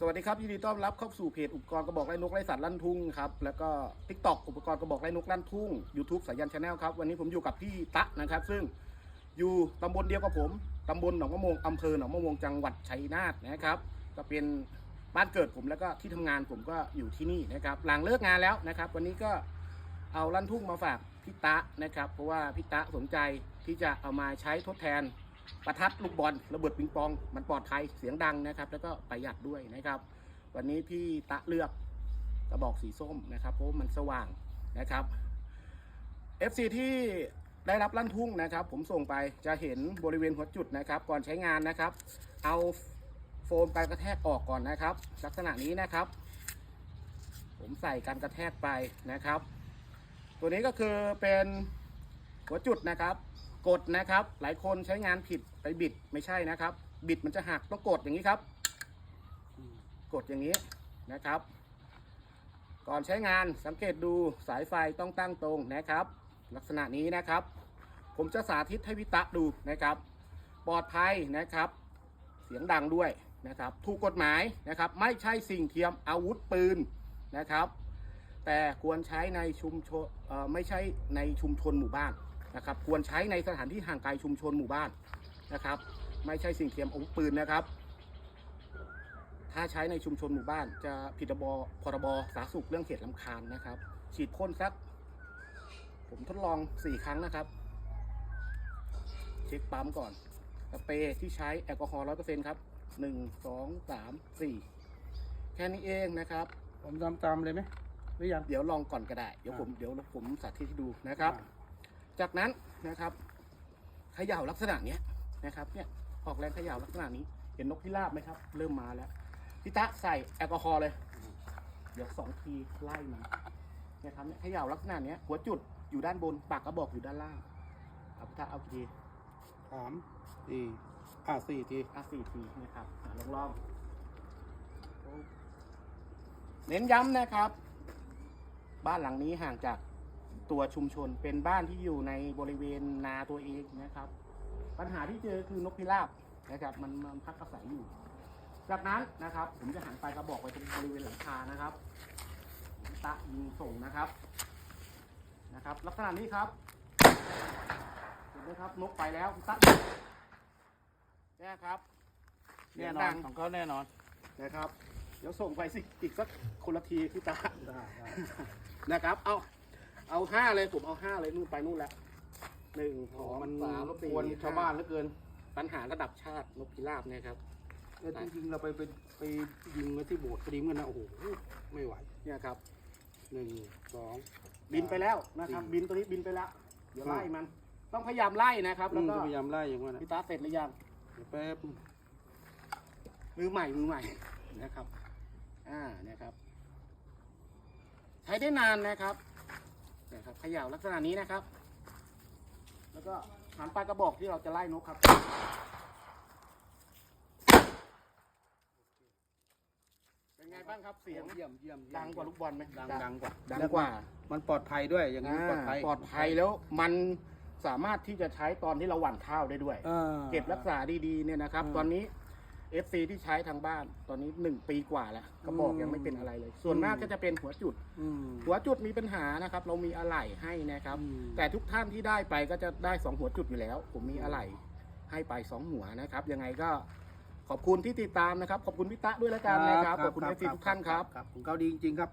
สวัสดีครับยินดีต้อนรับเข้าสู่เพจอุปกรณ์กระบอกไร้นกไร้สัตว์ลั่นทุ่งครับแล้วก็ทิกตอกอุปกรณ์กระบอกไร้นกลั่นทุ่ง YouTube สายันชาแนลครับวันนี้ผมอยู่กับพี่ตะนะครับ ซึ่งอยู่ตำบลเดียวกับผมตำบลหนองมะมวงอำเภอหนองมะมวงจังหวัดชัยนาทนะครับก็เป็นบ้านเกิดผมแล้วก็ที่ทำงานผมก็อยู่ที่นี่นะครับหลังเลิกงานแล้วนะครับ วันนี้ก็เอาลั่นทุ่งมาฝากพี่ตะนะครับ เพราะว่าพี่ตะสนใจที่จะเอามาใช้ทดแทน ประทัดลูกบอลระเบิดปิงปอง มันปลอดภัยเสียงดังนะครับ แล้วก็ประหยัดด้วยนะครับ วันนี้พี่ตะเลือกกระบอกสีส้มนะครับเพราะมันสว่างนะครับ FC ที่ได้รับลั่นทุ่งนะครับ ผมส่งไปจะเห็นบริเวณหัวจุดนะครับ ก่อนใช้งานนะครับ เอาโฟมการกระแทกออกก่อนนะครับ ลักษณะนี้นะครับ ผมใส่การกระแทกไปนะครับ ตัวนี้ก็คือเป็นหัวจุดนะครับ กดนะครับ หลายคนใช้งานผิดไปบิดไม่ใช่นะครับ บิดมันจะหักต้องกดอย่างนี้ครับ กดอย่างนี้นะครับ ก่อนใช้งานสังเกตดูสายไฟต้องตั้งตรงนะครับ ลักษณะนี้นะครับ ผมจะสาธิตให้พิตะดูนะครับ ปลอดภัยนะครับ เสียงดังด้วยนะครับ ถูกกฎหมายนะครับ ไม่ใช่สิ่งเทียมอาวุธปืนนะครับ แต่ควรใช้ในชุมชนไม่ใช่ในชุมชนหมู่บ้าน นะครับควรใช้ในสถานที่ห่างไกลชุมชนหมู่บ้านนะครับ ไม่ใช่สิ่งเทียมอาวุธปืนนะครับ ถ้าใช้ในชุมชนหมู่บ้านจะผิดพรบพรบสาธารณสุขเรื่องเขตลำคาญนะครับ ฉีดพ่นสัก ผมทดลองสี่ครั้งนะครับ เช็คปั๊มก่อนสเปรย์ที่ใช้แอลกอฮอล์ร้อยเปอร์เซ็นต์ครับหนึ่งสองสามสี่แค่นี้เองนะครับ ผมทำตามเลยไหมหรือยังเดี๋ยวลองก่อนก็ได้ เดี๋ยวผมอ่าเดี๋ยวผมสาธิตให้ดูนะครับ จากนั้นนะครับเขย่าลักษณะเนี้ยนะครับเนี่ยออกแรงเขย่าลักษณะนี้ เห็นนกพิราบไหมครับ เริ่มมาแล้วพี่ตะใส่แอลกอฮอล์เลย เดี๋ยวสองทีไล่มันเนี่ยครับเนี่ยเขย่าลักษณะเนี้ยหัวจุดอยู่ด้านบนปากกระบอกอยู่ด้านล่างเอาพี่ตะเอากี่ทีสามสี่อ่าสี่ทีอะสี่ทีนะครับอะลองลองเน้นย้ำนะครับ บ้านหลังนี้ห่างจาก ตัวชุมชน เป็นบ้านที่อยู่ในบริเวณนาตัวเองนะครับ ปัญหาที่เจอคือนกพิราบนะครับมันมันพักอาศัยอยู่ จากนั้นนะครับ ผมจะหันไปกระบอกไปตรงบริเวณหลังคานะครับตะยิงส่งนะครับนะครับ ลักษณะนี้ครับเห็นไหมครับนกไปแล้วตะเนี่ยครับแน่นอนของเขาแน่นอนนะครับ เดี๋ยวส่งไปสิอีกสักคนละทีพี่ตาได้ได้นะครับ เอา เอาห้าเลยผมเอาห้าเลยนู่นไปนู่นแล้วหนึ่งสโอ้องมันสามสี่ควรชาวบ้านเหลือเกิน ปัญหาระดับชาตินกพิราบเนะครับแต่จริงๆเราไปไปไปยิงไว้ที่โบสถ์พอดีเหมือนกันนะโอ้โหไม่ไหวเนี่ยครับหนึ่งสองบินไปแล้วนะครับสี่บินตัวนี้บินไปแล้วเดี๋ยวอืมไล่มัน ต้องพยายามไล่นะครับอืแล้วมก็จะพยายามไล่อย่างนั้นนะพี่ตาเสร็จหรือยังเดี๋ยวแป๊บมือใหม่มือใหม่นะครับ อ่านะครับ ใช้ได้นานนะครับ นะครับเขย่าลักษณะนี้นะครับ แล้วก็หันปลายกระบอกที่เราจะไล่นกครับ เป็นไงบ้างครับเสียงเยี่ยมเยี่ยมเยี่ยมดังกว่าลูกบอลไหมดังดังกว่าดังกว่ามันปลอดภัยด้วยอย่างนี้อ่าปลอดภัยปลอดภัยแล้วมันสามารถที่จะใช้ตอนที่เราหว่านข้าวได้ด้วยอ่าเก็บรักษาดีๆเนี่ยนะครับอืมตอนนี้ FC ที่ใช้ทางบ้านตอนนี้หนึ่งปีกว่าแล้วกระบอกอืมยังไม่เป็นอะไรเลย ส่วนอืมมากก็จะเป็นหัวจุด อืม หัวจุดมีปัญหานะครับ เรามีอะไหล่ให้นะครับ อืม แต่ทุกท่านที่ได้ไปก็จะได้สองหัวจุดอยู่แล้ว ผมมีอะไหล่ให้ไปสองหัวนะครับ ยังไงก็ขอบคุณที่ติดตามนะครับ ขอบคุณพี่ตะด้วยแล้วกันนะครับขอบคุณ FC ทุกท่านครับ ครับของเขาดีจริงๆครับ